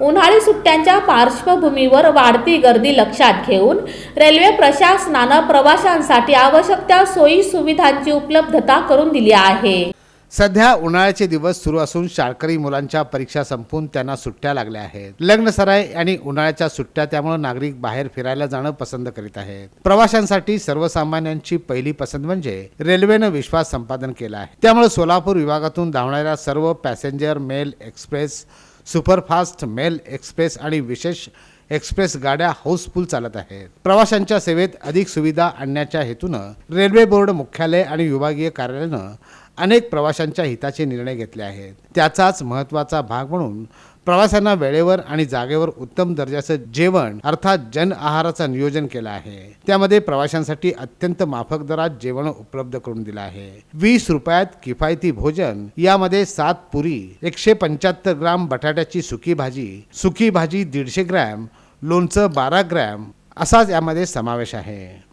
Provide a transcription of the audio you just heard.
उन्हाळी सुट्ट्यांच्या पार्श्वभूमीवर वाढती गर्दी लक्षात घेऊन रेल्वे प्रशासनानं प्रवाशांसाठी आवश्यक त्या सोयी सुविधांची उपलब्धता करून दिली आहे. सध्या उन्हाळ्याचे दिवस सुरू असून शाळकरी मुलांच्या परीक्षा संपून त्यांना सुट्ट्या लागल्या आहेत. लग्न सराय आणि उन्हाळ्याच्या सुट्ट्या त्यामुळे नागरिक बाहेर फिरायला जाणं पसंत करीत आहेत. प्रवाशांसाठी सर्वसामान्यांची पहिली पसंत म्हणजे रेल्वेनं विश्वास संपादन केला आहे. त्यामुळे सोलापूर विभागातून धावणाऱ्या सर्व passenger mail express superfast mail express आणि विशेष एक्सप्रेस गाड्या हाऊसफुल चालत आहेत. प्रवाशांच्या सेवेत अधिक सुविधा आणण्याच्या हेतूनं रेल्वे बोर्ड मुख्यालय आणि विभागीय कार्यालयानं अनेक प्रवाशांच्या हिताचे निर्णय घेतले आहेत. त्याचाच महत्त्वाचा भाग म्हणून प्रवाशांना वेळेवर आणि जागेवर उत्तम दर्जाचं जेवण अर्थात जन आहाराचं नियोजन केलं आहे. त्यामध्ये प्रवाशांसाठी अत्यंत माफक दरात जेवण उपलब्ध करून दिलं आहे. वीस रुपयात किफायती भोजन यामध्ये सात पुरी एकशे पंच्याहत्तर ग्राम बटाट्याची सुकी भाजी सुकी भाजी दीडशे ग्रॅम लोणचं बारा ग्रॅम असाच यामध्ये समावेश आहे.